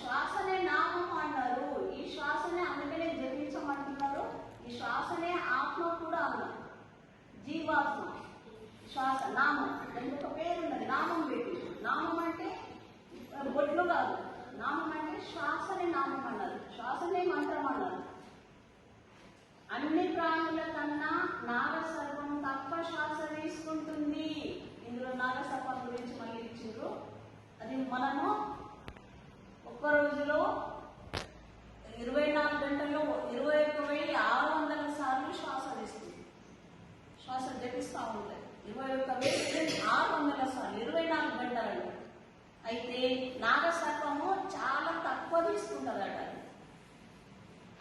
శ్వాసనే నామం అన్నారు. ఈ శ్వాసనే అందుకనే జపించమంటున్నారు. ఈ శ్వాసనే ఆత్మ కూడా అన్నారు. జీవాత్మ శ్వాస నామం. దానికి ఒక పేరు ఉన్నది. నామం పెట్టి. నామం అంటే ఆ, బొడ్లు కాదు. నామం అంటే శ్వాసనే నామం అన్నారు. శ్వాసనే మంత్రం అన్నారు. అన్ని ప్రాణుల కన్నా నాగసర్పం తప్ప శ్వాస తీసుకుంటుంది. ఇందులో నాగసర్పం గురించి మళ్ళీ ఇచ్చిండ్రు. అది మనము ఒక్క రోజులో ఇరవై నాలుగు గంటల్లో ఇరవై ఒక్క వెయ్యి ఆరు వందల సార్లు శ్వాస తీసుకుంది కనిపిస్తూ ఉంటాయి ఇరవై ఒక్క వెయ్యి ఆరు వందల సార్లు ఇరవై నాలుగు గంటలలో. అయితే నాగసర్పము చాలా తక్కువ తీసుకుంటుందట. అది.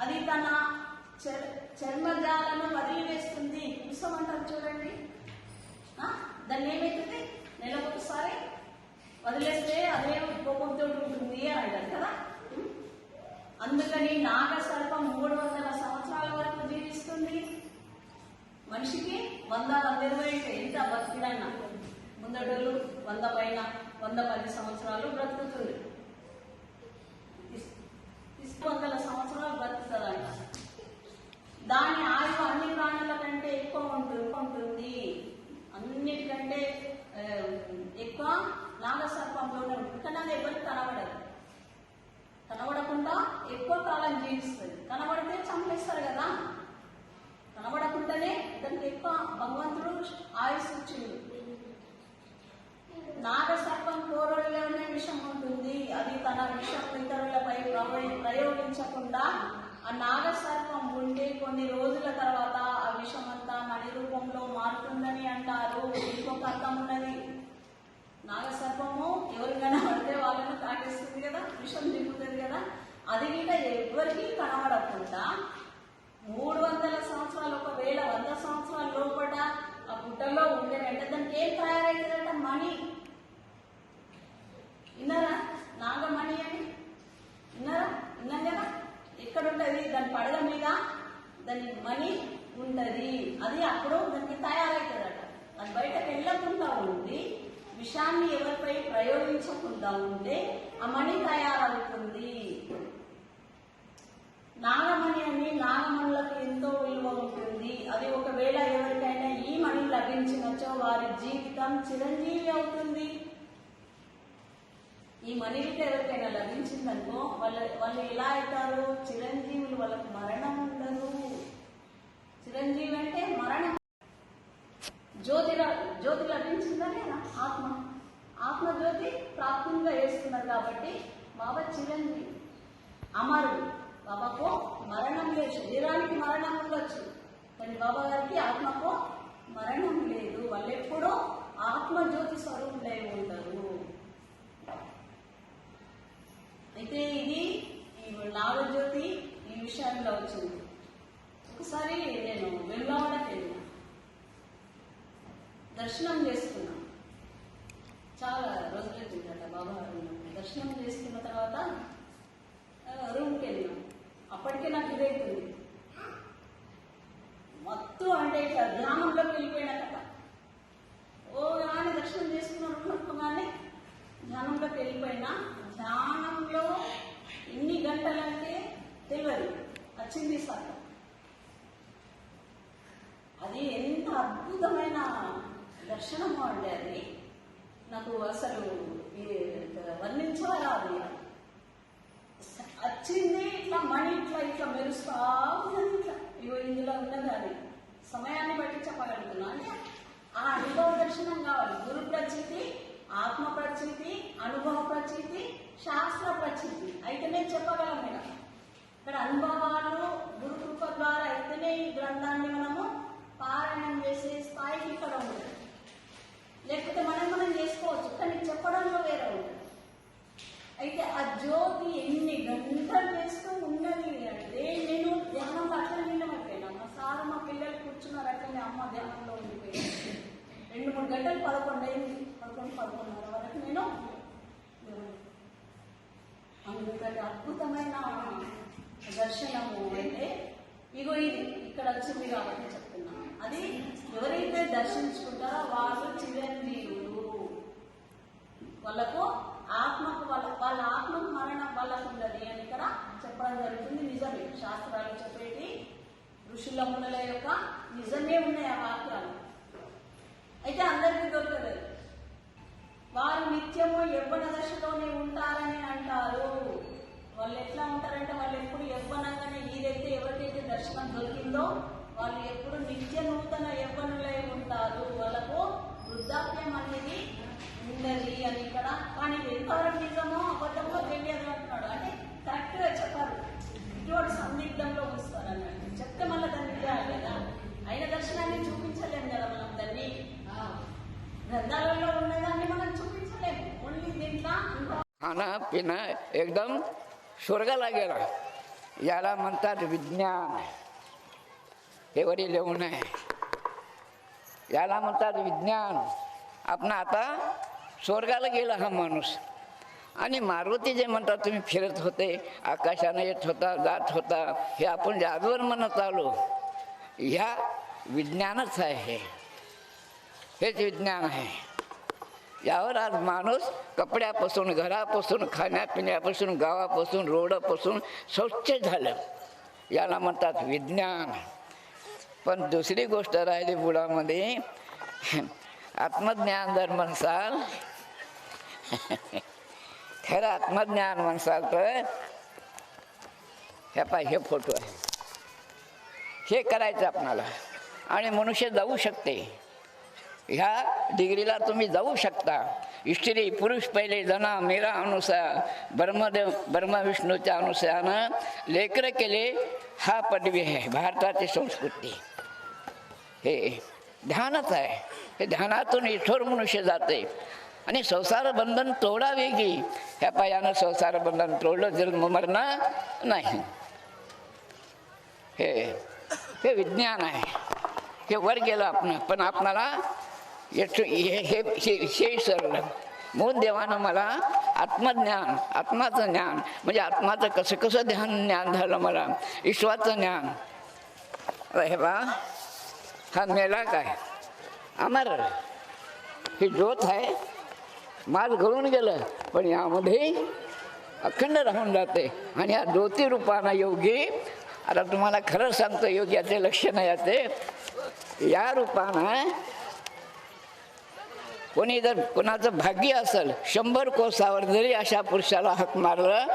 అది తన చర్- చర్మజాలను వదిలివేస్తుంది. కుసం అంటారు చూడండి. దాన్ని ఏమవుతుంది నెలకు ఒకసారి వదిలేస్తే అదే కోపంతో ఉంటుంది అని అంటారు కదా. అందుకని నాగసర్పం మూడు వందల సంవత్సరాల వరకు జీవిస్తుంది. మనిషికి వంద వంద ఇరవై ఎంత బతికిడన్నా ముందడులు వంద పైన వంద పది సంవత్సరాలు బ్రతుకుతుంది. ఇసుక వందల సంవత్సరాలు బ్రతుకుతుందంట. దాని ఆయువు అన్ని ప్రాణుల కంటే ఎక్కువ ఉంటుంది ఉంటుంది అన్నిటికంటే ఆ, ఎక్కువ నాగసర్పంలోనే ఉంటుంది కానీ అది ఎవరికి కనబడదు కనబడకుండా ఎక్కువ కాలం జీవిస్తుంది కనబడితే చంపేస్తారు కదా కనబడకుండానే దానికి ఎక్కువ భగవంతుడు ఆయుష్ ఇచ్చిండు నాగసర్పం కోరలోనే విషం ఉంటుంది అది తన విషం ఇతరులపై ఉపయోగించకుండా ఆ నాగసర్పం ఉండే కొన్ని రోజుల తర్వాత ఆ విషం అంతా మణి రూపంలో మారుతుందని అంటారు. ఇంకొక అర్థం ఉన్నది. నాగసర్పము ఎవరికైనా పడితే వాళ్ళను తాకేస్తుంది కదా విషం దిగుతుంది కదా. అది కూడా ఎవరికీ కనబడకుండా మూడు వందల సంవత్సరాలు ఒకవేళ వంద సంవత్సరాల లోపల ఆ గుట్టలో ఉండే వెంట దానికి ఏం తయారైతుందంట మణి విన్నారా నాగమణి అని విన్నారా విన్నాం కదా ఎక్కడ ఉంటది దాని పడగ మీద దాని మణి ఉంటది అది అప్పుడు దానికి తయారవుతుందట అది బయటకు వెళ్ళకుండా ఉండి విషాన్ని ఎవరిపై ప్రయోగించకుండా ఉంటే ఆ మణి తయారవుతుంది. నాగమణి అని నాగమణులకు ఎంతో విలువ ఉంటుంది. అది ఒకవేళ ఎవరికైనా ఈ మణి లభించినచో వారి జీవితం చిరంజీవి అవుతుంది. ఈ మనీ ఎవరికైనా లభించిందనుకో వాళ్ళు వాళ్ళు ఎలా అవుతారు? చిరంజీవులు వాళ్ళకు మరణం ఉండదు అంటే మరణం. జ్యోతి జ్యోతి లభించిందని ఆత్మ ఆత్మ. జ్యోతి ప్రాప్తంగా వేస్తున్నారు కాబట్టి బాబా చిరంజీవి అమరుడు. బాబాకు మరణం లేదు. శరీరానికి మరణం ఉండొచ్చు. కానీ బాబా గారికి ఆత్మకు మరణం లేదు వాళ్ళు ఎప్పుడూ ఆత్మ జ్యోతి స్వరూపులై ఉంటారు అయితే ఇది ఈ నాగజ్యోతి ఈ విషయంలో వచ్చింది ఒకసారి నేను వెల్లావడకి వెళ్ళిన దర్శనం చేసుకున్నాం. చాలా రోజులు వచ్చిందట బాబు దర్శనం చేసుకున్న తర్వాత రూమ్కి వెళ్ళినాం. అప్పటికే నాకు ఇదైతుంది. మొత్తం అంటే ఇట్లా ధ్యానంలోకి వెళ్ళిపోయిన కథ ఓ కానీ దర్శనం చేసుకున్నాను ధ్యానంలోకి వెళ్ళిపోయినా ధ్యానంలో ఎన్ని గంటలంటే తెలియదు వచ్చింది సార్. అది ఎంత అద్భుతమైన దర్శనం అంటే అది. నాకు అసలు ఈ వర్ణించరాదు వచ్చింది ఇట్లా మణి ఇట్లా ఇట్లా మెరుస్తా ఉన్నది ఇట్లా. ఇగో ఇందులో ఉన్నది అది. సమయాన్ని బట్టి చెప్పగలుగుతున్నా అంటే ఆ అనుభవ దర్శనం కావాలి. గురు ప్రచితి ఆత్మ ప్రచితి అనుభవ ప్రచితి శాస్త్ర ప్రచితి. అయితేనే చెప్పగలం ఇక్కడ ఇక్కడ అనుభవాలు గురు కృప ద్వారా అయితేనే ఈ గ్రంథాన్ని మనము పారాయణం చేసే స్థాయికి ఇక్కడ ఉంటుంది లేకపోతే మనం మనం చేసుకోవచ్చు కానీ చెప్పడంలో వేరే ఉంటుంది అయితే ఆ జ్యోతి ఎన్ని గంటలు చేస్తూ ఉన్నది అంటే నేను ధ్యానంలో అట్లా నిలబడిపోయినా మా సారు మా పిల్లలు కూర్చున్నారు అట్లనే అమ్మ ధ్యానంలో ఉండిపోయింది రెండు మూడు గంటలు పదకొండు అయింది. పదకొండు పదకొండున్నర వరకు నేను అందుకని అద్భుతమైన దర్శనము అంటే ఇగో ఇది ఇక్కడ వచ్చింది కాబట్టి చెప్తున్నాను. అది ఎవరైతే దర్శించుకుంటారో వాళ్ళు చిరంజీవులు. వాళ్ళకు ఆత్మకు వాళ్ళ వాళ్ళ ఆత్మకు మరణం వాళ్ళకు శాస్త్రాలు చెప్పేటి ఋషుల మునుల యొక్క నిజమే దర్శనం దొరికిందో వాళ్ళు ఎప్పుడు నిత్య నూతన యవ్వనులై ఉంటారు వాళ్ళకు వృద్ధాప్యం అనేది ఉన్నది అని ఇక్కడ కానీ ఇది ఎంతవరకు నిజమో అబద్ధమో తెలియదు అంటున్నాడు అంటే కరెక్ట్ గా చెప్పారు ఇటువంటి సందిగ్ధంలో వస్తారు అన్నట్టు చెప్తే మళ్ళీ దాన్ని చేయాలి కదా అయిన దర్శనాన్ని చూపించలేము కదా మనం దాన్ని గ్రంథాలలో ఉన్నదాన్ని మనం చూపించలేము ఓన్లీ దీంట్లో ఇంకా खाना पिणं एकदम स्वर्गाला गेला याला म्हणतात विज्ञान हे वरील लिहून आहे याला म्हणतात विज्ञान. आपण आता स्वर्गाला गेला हा माणूस. आणि मारुती जे म्हणतात तुम्ही फिरत होते आकाशानं येत होता जात होता हे आपण जे आजवर म्हणत आलो. ह्या विज्ञानच आहे. हेच विज्ञान आहे. यावर आज माणूस कपड्यापासून घरापासून खाण्यापिण्यापासून गावापासून रोडापासून स्वच्छ झालं. याला म्हणतात विज्ञान. पण दुसरी गोष्ट राहिली बुडामध्ये. आत्मज्ञान जर म्हणसाल खरं आत्मज्ञान म्हणसाल तर हे पाय हे फोटो आहे. हे करायचं आपणाला. आणि मनुष्य जाऊ शकते. ह्या डिग्रीला तुम्ही जाऊ शकता. स्त्री पुरुष पहिले जना मेरा अनुसार ब्रह्मदेव ब्रह्मविष्णूच्या अनुसारानं लेकरं केले हा पदवी आहे भारताची संस्कृती. हे ध्यानच आहे. हे ध्यानातून ईश्वर मनुष्य जाते. आणि संसार बंधन तोडावे की ह्या पायानं संसार बंधन तोडलं जन्म मरणं नाही. हे हे विज्ञान आहे. हे वर गेलं आपण पण आपणाला याचं हे हे सरलं म्हणून देवानं मला आत्मज्ञान आत्माचं ज्ञान म्हणजे आत्माचं कसं कसं ध्यान ज्ञान झालं मला? ईश्वराचं ज्ञान. आता हे बा हा मेला काय? अमर ही ज्योत आहे माल गळून गेलं पण यामध्ये अखंड राहून जाते. आणि या ज्योती रूपानं योगी आता तुम्हाला खरं सांगतो योगी याचे नाही याचे. या रूपानं कोणी जर कोणाचं भाग्य असेल शंभर कोसावर जरी अशा पुरुषाला हाक मारलं